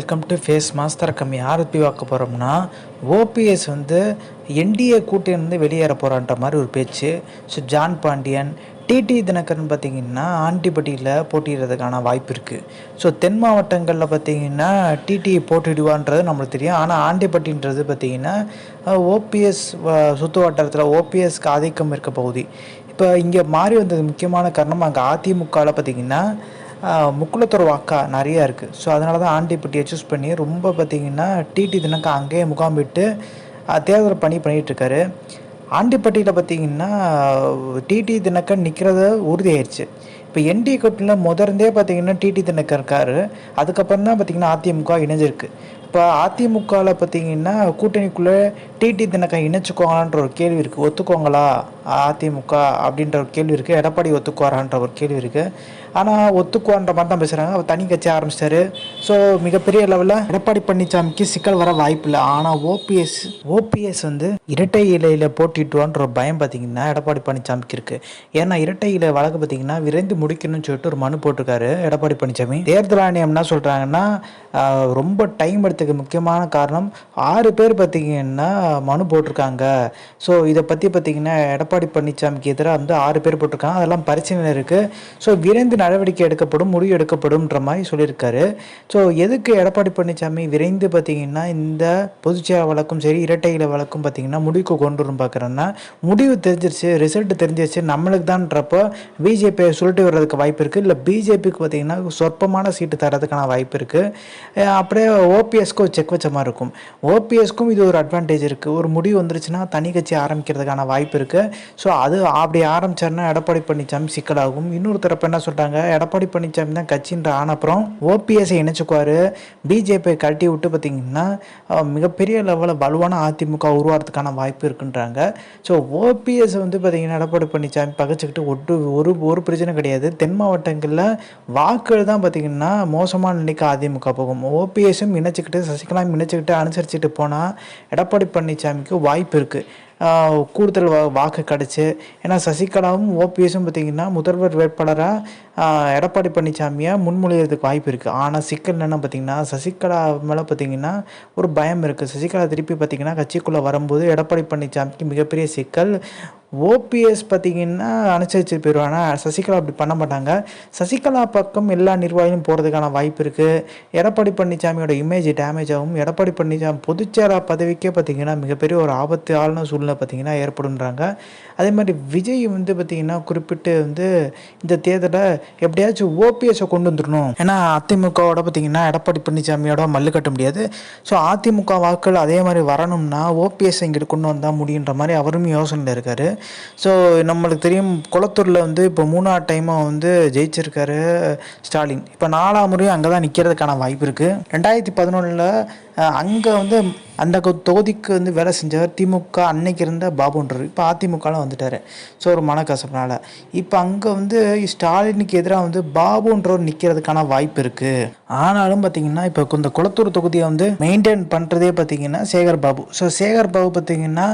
Welcome to face master கம்மி யார் பற்றி பார்க்க போகிறோம்னா ஓபிஎஸ் வந்து என்டிஏ கூட்டிலிருந்து வெளியேற போகிறான்ற மாதிரி ஒரு பேச்சு. So John Pandian TT Dhinakaran பார்த்தீங்கன்னா ஆண்டிபட்டியில் போட்டியிடுறதுக்கான வாய்ப்பு இருக்குது ஸோ தென் மாவட்டங்களில் பார்த்தீங்கன்னா டிடி போட்டிடுவான்றது நம்மளுக்கு தெரியும். ஆனால் ஆண்டிப்பட்டின்றது பார்த்திங்கன்னா ஓபிஎஸ் சுற்று வட்டாரத்தில் ஓபிஎஸ்க்கு ஆதிக்கம் இருக்க பகுதி. இப்போ இங்கே மாறி வந்தது முக்கியமான காரணம் அங்கே அதிமுகவில் பார்த்தீங்கன்னா முக்குளத்தூர் வாக்கா நிறையா இருக்குது ஸோ அதனால தான் ஆண்டிப்பட்டியை சூஸ் பண்ணி ரொம்ப பார்த்திங்கன்னா டிடி தினக்கா அங்கேயே முகாம் விட்டு தேர்தல் பணி பண்ணிகிட்ருக்காரு ஆண்டிப்பட்டியில் பார்த்திங்கன்னா டிடி தினக்கர் நிற்கிறது உறுதியாயிருச்சு. இப்போ என்டி கூட்டணியில் முதர்ந்தே பார்த்தீங்கன்னா டிடி தினக்கர் இருக்காரு. அதுக்கப்புறம் தான் பார்த்தீங்கன்னா அதிமுக இணைஞ்சிருக்கு. இப்போ அதிமுகவில் பார்த்தீங்கன்னா கூட்டணிக்குள்ளே டிடி தினக்கர் இணைச்சிக்கோங்களான்ற ஒரு கேள்வி இருக்குது ஒத்துக்கோங்களா? அதிமுக அப்படின்ற ஒரு கேள்வி இருக்குது எடப்பாடி ஒத்துக்குவாரான்ற ஒரு கேள்வி இருக்குது ஆனால் ஒத்துக்குவான்ற மாதிரி தான் பேசுகிறாங்க அவர் தனி கட்சி ஆரம்பிச்சிட்டாரு. ஸோ மிகப்பெரிய லெவலில் எடப்பாடி பழனிசாமிக்கு சிக்கல் வர வாய்ப்பு இல்லை. ஆனால் ஓபிஎஸ் ஓபிஎஸ் வந்து இரட்டை இலையில் போட்டிட்டுவான்ற ஒரு பயம் பார்த்தீங்கன்னா எடப்பாடி பழனிசாமிக்கு இருக்குது ஏன்னா இரட்டை இலை வழக்கு பார்த்தீங்கன்னா விரைந்து முடிக்கணும்னு சொல்லிட்டு ஒரு மனு போட்டிருக்காரு எடப்பாடி பழனிசாமி தேர்தல் ஆணையம் என்ன சொல்கிறாங்கன்னா ரொம்ப டைம் எடுத்துக்க முக்கியமான காரணம் ஆறு பேர் பார்த்தீங்கன்னா மனு போட்டிருக்காங்க. ஸோ இதை பற்றி பார்த்தீங்கன்னா எடப்பாடி பழனிசாமிக்கு எதிராக வந்து ஆறு பேர் போட்டிருக்காங்க. அதெல்லாம் பிரச்சனை இருக்குது ஸோ விரைந்து நடவடிக்கை எடுக்கப்படும் முடிவு எடுக்கப்படும்ன்ற மாதிரி சொல்லியிருக்காரு. ஸோ எதுக்கு எடப்பாடி பழனிசாமி விரைந்து பார்த்தீங்கன்னா இந்த பொதுச்சேர வழக்கும் சரி இரட்டை இலை வழக்கும் பார்த்தீங்கன்னா முடிவுக்கு கொண்டு வரும் பார்க்குறேன்னா முடிவு தெரிஞ்சிருச்சு ரிசல்ட் தெரிஞ்சிருச்சு நம்மளுக்கு தான்றப்போ பிஜேபியை சொல்லிட்டு வர்றதுக்கு வாய்ப்பு இருக்குது இல்லை பிஜேபிக்கு பார்த்தீங்கன்னா சொற்பமான சீட்டு தரதுக்கான வாய்ப்பு இருக்குது அப்படியே ஓபிஎஸ்க்கும் செக் வச்ச மாதிரி இருக்கும். ஓபிஎஸ்க்கும் இது ஒரு அட்வான்டேஜ் இருக்குது ஒரு முடிவு வந்துருச்சுன்னா தனி கட்சி ஆரம்பிக்கிறதுக்கான வாய்ப்பு இருக்குது ஸோ அது அப்படி ஆரம்பிச்சாருன்னா எடப்பாடி பழனிசாமி சிக்கலாகும். இன்னொரு தரப்பு என்ன சொல்கிறாங்க எடப்பாடி பழனிசாமி தான் கட்சின்ற ஆனப்புறம் ஓபிஎஸ்ஸை இணைச்சுக்குவார். பிஜேபியை கழட்டி விட்டு பார்த்தீங்கன்னா மிகப்பெரிய லெவலில் வலுவான அதிமுக உருவாகிறதுக்கான வாய்ப்பு இருக்குன்றாங்க. ஸோ ஓபிஎஸ் வந்து பார்த்திங்கன்னா எடப்பாடி பழனிசாமி பகைச்சிக்கிட்டு ஒட்டு ஒரு ஒரு பிரச்சனை கிடையாது. தென் மாவட்டங்களில் வாக்குகள் தான் பார்த்திங்கன்னா மோசமான நிலைக்கு அதிமுக போகும். ஓபிஎஸும் இணைச்சிக்கிட்டு சசிகலாவும் இணைச்சிக்கிட்டு அனுசரிச்சுட்டு போனால் எடப்பாடி பழனிசாமிக்கு வாய்ப்பு இருக்குது கூடுதல் வா வாக்கு கிடச்சி. ஏன்னா சசிகலாவும் ஓபிஎஸும் பார்த்தீங்கன்னா முதல்வர் வேட்பாளராக எடப்பாடி பழனிசாமியை முன்மொழியிறதுக்கு வாய்ப்பு இருக்குது ஆனால் சிக்கல் என்னென்னு பார்த்தீங்கன்னா சசிகலா மேலே பார்த்தீங்கன்னா ஒரு பயம் இருக்குது சசிகலா திருப்பி பார்த்தீங்கன்னா கட்சிக்குள்ளே வரும்போது எடப்பாடி பழனிசாமிக்கு மிகப்பெரிய சிக்கல். ஓபிஎஸ் பார்த்தீங்கன்னா அனுசரித்து போயிடுவாங்க சசிகலா அப்படி பண்ண மாட்டாங்க. சசிகலா பக்கம் எல்லா நிர்வாகியும் போகிறதுக்கான வாய்ப்பு இருக்குது எடப்பாடி பழனிசாமியோட இமேஜ் டேமேஜ் ஆகும். எடப்பாடி பழனிசாமி பொதுச்செயலாளர் பதவிக்கே பார்த்தீங்கன்னா மிகப்பெரிய ஒரு ஆபத்து ஆளுநர் சூழ்நிலை பார்த்தீங்கன்னா ஏற்படுன்றாங்க அதே மாதிரி விஜய் வந்து பார்த்தீங்கன்னா குறிப்பிட்டு வந்து இந்த தேர்தலை எப்படியாச்சும் ஓபிஎஸை கொண்டு வந்துடணும். ஏன்னா அதிமுகவோட பார்த்தீங்கன்னா எடப்பாடி பழனிசாமியோட மல்லு கட்ட முடியாது. ஸோ அதிமுக வாக்குகள் அதே மாதிரி வரணும்னா ஓபிஎஸ் இங்கிட்டு கொண்டு வந்தால் முடியுன்ற மாதிரி அவரும் யோசனையில் இருக்கார். ஸோ நம்மளுக்கு தெரியும் குளத்தூரில் வந்து இப்போ மூணாவது டைமாக வந்து ஜெயிச்சிருக்காரு ஸ்டாலின். இப்போ நாலாம் முறையும் அங்கே தான் நிற்கிறதுக்கான வாய்ப்பு இருக்குது ரெண்டாயிரத்தி பதினொன்றில் அங்கே வந்து அந்த தொகுதிக்கு வந்து வேலை செஞ்சவர் திமுக அன்னைக்கு இருந்த பாபுன்றார் இப்போ அதிமுகலாம் வந்துட்டார். ஸோ ஒரு மனக்கசப்பினால். இப்போ அங்கே வந்து ஸ்டாலினுக்கு எதிராக வந்து பாபுன்றவர் நிற்கிறதுக்கான வாய்ப்பு இருக்குது ஆனாலும் பார்த்தீங்கன்னா இப்போ இந்த குளத்தூர் தொகுதியை வந்து மெயின்டைன் பண்ணுறதே பார்த்தீங்கன்னா சேகர் பாபு. ஸோ சேகர் பாபு பார்த்தீங்கன்னா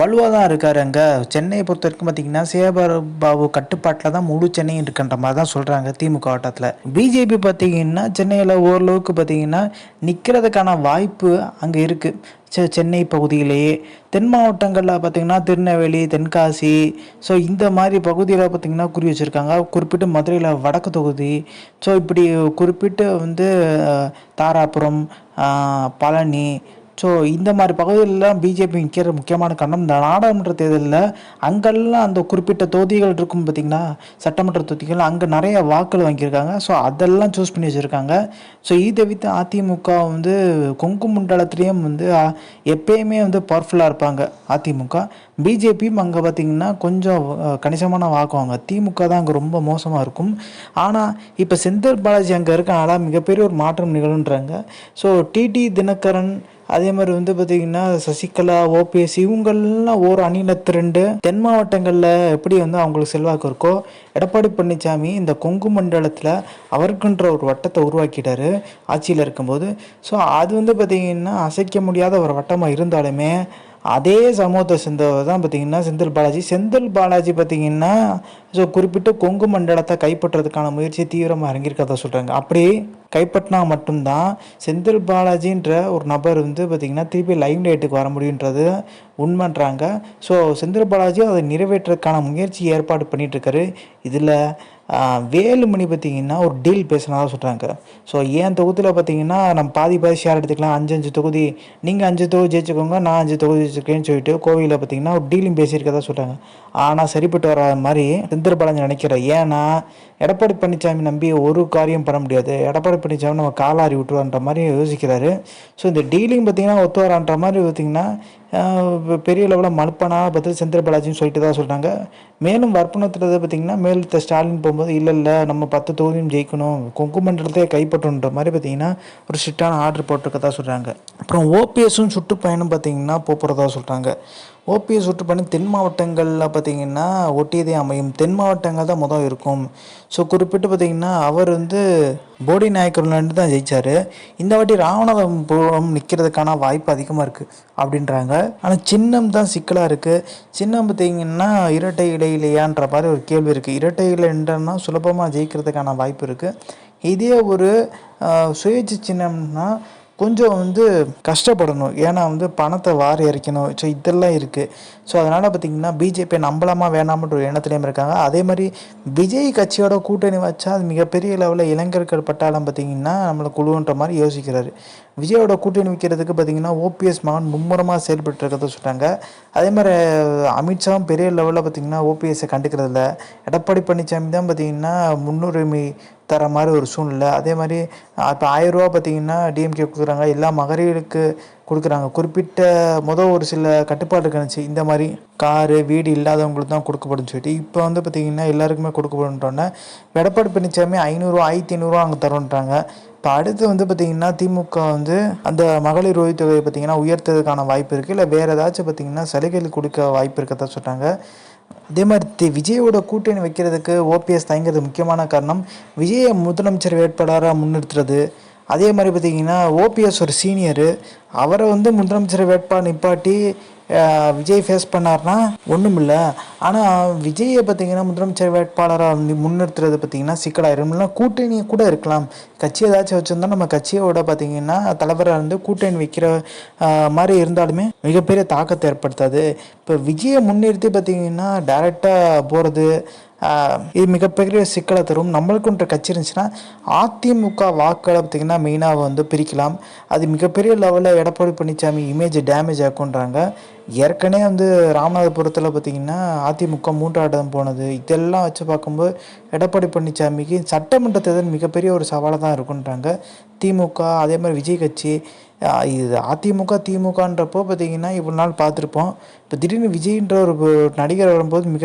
வலுவாக தான் இருக்கார் அங்கே. சென்னையை பொறுத்த வரைக்கும் பார்த்தீங்கன்னா சேகர் பாபு கட்டுப்பாட்டில் தான் முழு சென்னையும் இருக்குன்ற மாதிரி தான் சொல்கிறாங்க திமுக வட்டத்தில் பிஜேபி பார்த்தீங்கன்னா சென்னையில் ஓரளவுக்கு பார்த்தீங்கன்னா நிற்கிறதுக்கான வாய்ப்பு வாய்ப்பு அங்கே இருக்குது செ சென்னை பகுதியிலேயே. தென் மாவட்டங்களில் பார்த்திங்கன்னா திருநெல்வேலி தென்காசி. ஸோ இந்த மாதிரி பகுதியில் பார்த்திங்கன்னா குறி வச்சுருக்காங்க. குறிப்பிட்டு மதுரையில் வடக்கு தொகுதி. ஸோ இப்படி குறிப்பிட்டு வந்து தாராபுரம் பழனி ஸோ இந்த மாதிரி பகுதிகளெலாம் பிஜேபி நிற்கிற முக்கியமான காரணம் இந்த நாடாளுமன்ற தேர்தலில் அங்கெல்லாம் அந்த குறிப்பிட்ட தொகுதிகள் இருக்கும் பார்த்திங்கன்னா சட்டமன்ற தொகுதிகள் அங்கே நிறைய வாக்குகள் வாங்கியிருக்காங்க. ஸோ அதெல்லாம் சூஸ் பண்ணி வச்சுருக்காங்க. ஸோ இதை தவிர்த்து அதிமுக வந்து கொங்கு மண்டலத்துலேயும் வந்து எப்பயுமே வந்து பவர்ஃபுல்லாக இருப்பாங்க அதிமுக. பிஜேபியும் அங்கே பார்த்திங்கன்னா கொஞ்சம் கணிசமான வாக்குவாங்க திமுக தான் அங்கே ரொம்ப மோசமாக இருக்கும். ஆனால் இப்போ செந்தில் பாலாஜி அங்கே இருக்கனால மிகப்பெரிய ஒரு மாற்றம் நிகழுன்றாங்க. ஸோ டிடி தினகரன் அதே மாதிரி வந்து பார்த்தீங்கன்னா சசிகலா ஓபிஎஸ் இவங்கெல்லாம் ஒரு அணியில் திரண்டு தென் மாவட்டங்களில் எப்படி வந்து அவங்களுக்கு செல்வாக்கு இருக்கோ எடப்பாடி பழனிசாமி இந்த கொங்கு மண்டலத்தில் அவருக்குன்ற ஒரு வட்டத்தை உருவாக்கிட்டாரு ஆட்சியில் இருக்கும்போது. ஸோ அது வந்து பார்த்திங்கன்னா அசைக்க முடியாத ஒரு வட்டமாக இருந்தாலுமே அதே சமூகத்தை சேர்ந்தவர் தான் பார்த்தீங்கன்னா செந்தில் பாலாஜி. செந்தில் பாலாஜி பார்த்தீங்கன்னா ஸோ குறிப்பிட்ட கொங்கு மண்டலத்தை கைப்பற்றுறதுக்கான முயற்சி தீவிரமாக இறங்கியிருக்கதா சொல்கிறாங்க அப்படி கைப்பற்றினா மட்டும்தான் செந்தில் பாலாஜின்ற ஒரு நபர் வந்து பார்த்திங்கன்னா திருப்பி லைவ் லைட்டுக்கு வர முடியுன்றது உண்மைன்றாங்க. ஸோ செந்தில் பாலாஜி அதை நிறைவேற்றுறதுக்கான முயற்சி ஏற்பாடு பண்ணிகிட்ருக்காரு இதில் வேலுமணி பார்த்தீங்கன்னா ஒரு டீல் பேசினதாக சொல்கிறாங்க ஸோ என் தொகுதியில் பார்த்தீங்கன்னா நம்ம பாதி பாதி ஷேர் எடுத்துக்கலாம். அஞ்சு அஞ்சு தொகுதி. நீங்கள் அஞ்சு தொகுதி ஜெயிச்சுக்கோங்க நான் அஞ்சு தொகுதி ஜெயிச்சிருக்கேன்னு சொல்லிட்டு கோவிலில் பார்த்தீங்கன்னா ஒரு டீலிங் பேசியிருக்கதா சொல்கிறாங்க ஆனால் சரிப்பட்டு வர மாதிரி செந்தில் நினைக்கிறேன். ஏன்னா எடப்பாடி பழனிசாமி நம்பி ஒரு காரியம் பண்ண முடியாது. எடப்பாடி பழனிசாமி நம்ம காலாரி விட்டுருவான்ற மாதிரி யோசிக்கிறாரு. ஸோ இந்த டீலிங் பார்த்தீங்கன்னா ஒத்து வரான்ற மாதிரி பார்த்தீங்கன்னா பெரிய லெவலில் மலுப்பனா பார்த்து செந்திரபாலாஜின்னு சொல்லிட்டு தான் சொல்கிறாங்க மேலும் வற்புணத்தில் பார்த்தீங்கன்னா மேலத்த ஸ்டாலின் போகும்போது இல்லை இல்லை நம்ம பத்து தொகுதியும் ஜெயிக்கணும். கொங்கு மண்டலத்தையே கைப்பற்றணுன்ற மாதிரி பார்த்தீங்கன்னா ஒரு ஸ்ட்ரிக்டான ஆர்டர் போட்டிருக்கதா சொல்கிறாங்க அப்புறம் ஓபிஎஸும் சுற்றுப்பயணம் பார்த்தீங்கன்னா போகிறதா சொல்கிறாங்க ஓபிஎஸ் சுற்றுப்பயணம் தென் மாவட்டங்களில் பார்த்தீங்கன்னா ஒட்டியதே அமையும். தென் மாவட்டங்கள் தான் மொதல் இருக்கும். ஸோ குறிப்பிட்டு பார்த்தீங்கன்னா அவர் வந்து போடி நாயக்கர்லேருந்து தான் ஜெயிச்சார். இந்த வாட்டி ராமநாதபுரம் நிற்கிறதுக்கான வாய்ப்பு அதிகமாக இருக்குது அப்படின்றாங்க. ஆனால் சின்னம் தான் சிக்கலாக இருக்குது சின்னம் பார்த்தீங்கன்னா இரட்டை இலையிலையான்ற மாதிரி ஒரு கேள்வி இருக்குது இரட்டை இலைன்றன்னா சுலபமாக ஜெயிக்கிறதுக்கான வாய்ப்பு இருக்குது இதே ஒரு சுயேட்சை சின்னம்னா கொஞ்சம் வந்து கஷ்டப்படணும். ஏன்னா வந்து பணத்தை வாரி இறைக்கணும் ஸோ இதெல்லாம் இருக்குது ஸோ அதனால் பார்த்திங்கன்னா பிஜேபி நம்பலாமா வேணாமன்ற ஒரு எண்ணத்துலேயும் இருக்காங்க. அதே மாதிரி விஜய் கட்சியோட கூட்டணி வச்சா அது மிகப்பெரிய லெவலில் இளைஞர்கள் பட்டாளம் பார்த்திங்கன்னா நம்மளை குழுன்ற மாதிரி யோசிக்கிறாரு. விஜயோட கூட்டணி வைக்கிறதுக்கு பார்த்திங்கன்னா ஓபிஎஸ் மகன் மும்முரமாக செயல்பட்டு இருக்கிறத சொல்கிறாங்க அதே மாதிரி அமித்ஷாவும் பெரிய லெவலில் பார்த்திங்கன்னா ஓபிஎஸ்ஸை கண்டுக்கிறதில்ல எடப்பாடி பழனிசாமி தான் பார்த்திங்கன்னா முன்னுரிமை தர மாதிரி ஒரு சூழ்நிலை. அதே மாதிரி இப்போ ஆயிரரூவா பார்த்தீங்கன்னா டிஎம்கே கொடுக்குறாங்க. எல்லா மகளிருக்கு கொடுக்குறாங்க. குறிப்பிட்ட மொதல் ஒரு சில கட்டுப்பாடு இருந்துச்சு இந்த மாதிரி காரு வீடு இல்லாதவங்களுக்கு தான் கொடுக்கப்படும் சொல்லிட்டு இப்போ வந்து பார்த்திங்கன்னா எல்லாருக்குமே கொடுக்கப்படுன்றோன்னே எடப்பாடி பழனிசாமி ஐநூறுரூவா ஆயிரத்தி ஐநூறுரூவா அங்கே தரோன்றாங்க இப்போ அடுத்து வந்து பார்த்திங்கன்னா திமுக வந்து அந்த மகளிர் உதவித்தொகையை பார்த்திங்கன்னா உயர்த்ததுக்கான வாய்ப்பு இருக்குது இல்லை வேறு ஏதாச்சும் பார்த்திங்கன்னா சலுகைகள் கொடுக்க வாய்ப்பு இருக்கதா சொல்கிறாங்க அதே மாதிரி தி- விஜயோட கூட்டணி வைக்கிறதுக்கு ஓபிஎஸ் தயங்குறது முக்கியமான காரணம் விஜயை முதலமைச்சர் வேட்பாளராக முன்னிறுத்துறது. அதே மாதிரி பார்த்தீங்கன்னா ஓபிஎஸ் ஒரு சீனியரு. அவரை வந்து முதலமைச்சர் வேட்பாளர் நிப்பாட்டி விஜய் ஃபேஸ் பண்ணார்னா ஒன்றும் இல்லை ஆனால் விஜயை பார்த்தீங்கன்னா முதலமைச்சர் வேட்பாளராக வந்து முன்னிறுத்துறது பார்த்தீங்கன்னா சிக்கலாயிரும். இல்லைனா கூட்டணி கூட இருக்கலாம். கட்சி ஏதாச்சும் வச்சுருந்தா நம்ம கட்சியோட பார்த்திங்கன்னா தலைவராக இருந்து கூட்டணி வைக்கிற மாதிரி இருந்தாலுமே மிகப்பெரிய தாக்கத்தை ஏற்படுத்தாது. இப்போ விஜயை முன்னிறுத்தி பார்த்தீங்கன்னா டேரெக்டாக போகிறது இது மிகப்பெரிய சிக்கலை தரும். நம்மளுக்குன்ற கட்சி இருந்துச்சுன்னா அதிமுக வாக்களை பார்த்திங்கன்னா மெயினாக வந்து பிரிக்கலாம். அது மிகப்பெரிய லெவலில் எடப்பாடி பழனிசாமி இமேஜ் டேமேஜ் ஆக்குன்றாங்க ஏற்கனவே வந்து ராமநாதபுரத்தில் பார்த்திங்கன்னா அதிமுக மூன்றாட்டம் போனது. இதெல்லாம் வச்சு பார்க்கும்போது எடப்பாடி பழனிசாமிக்கு சட்டமன்ற தேர்தல் மிகப்பெரிய ஒரு சவாலாக தான் இருக்குன்றாங்க திமுக அதே மாதிரி விஜய் கட்சி இது அதிமுக திமுகன்றப்போ பார்த்தீங்கன்னா இவ்வளோ நாள் பார்த்துருப்போம். இப்போ திடீர்னு விஜய்ன்ற ஒரு நடிகர் வரும்போது மிக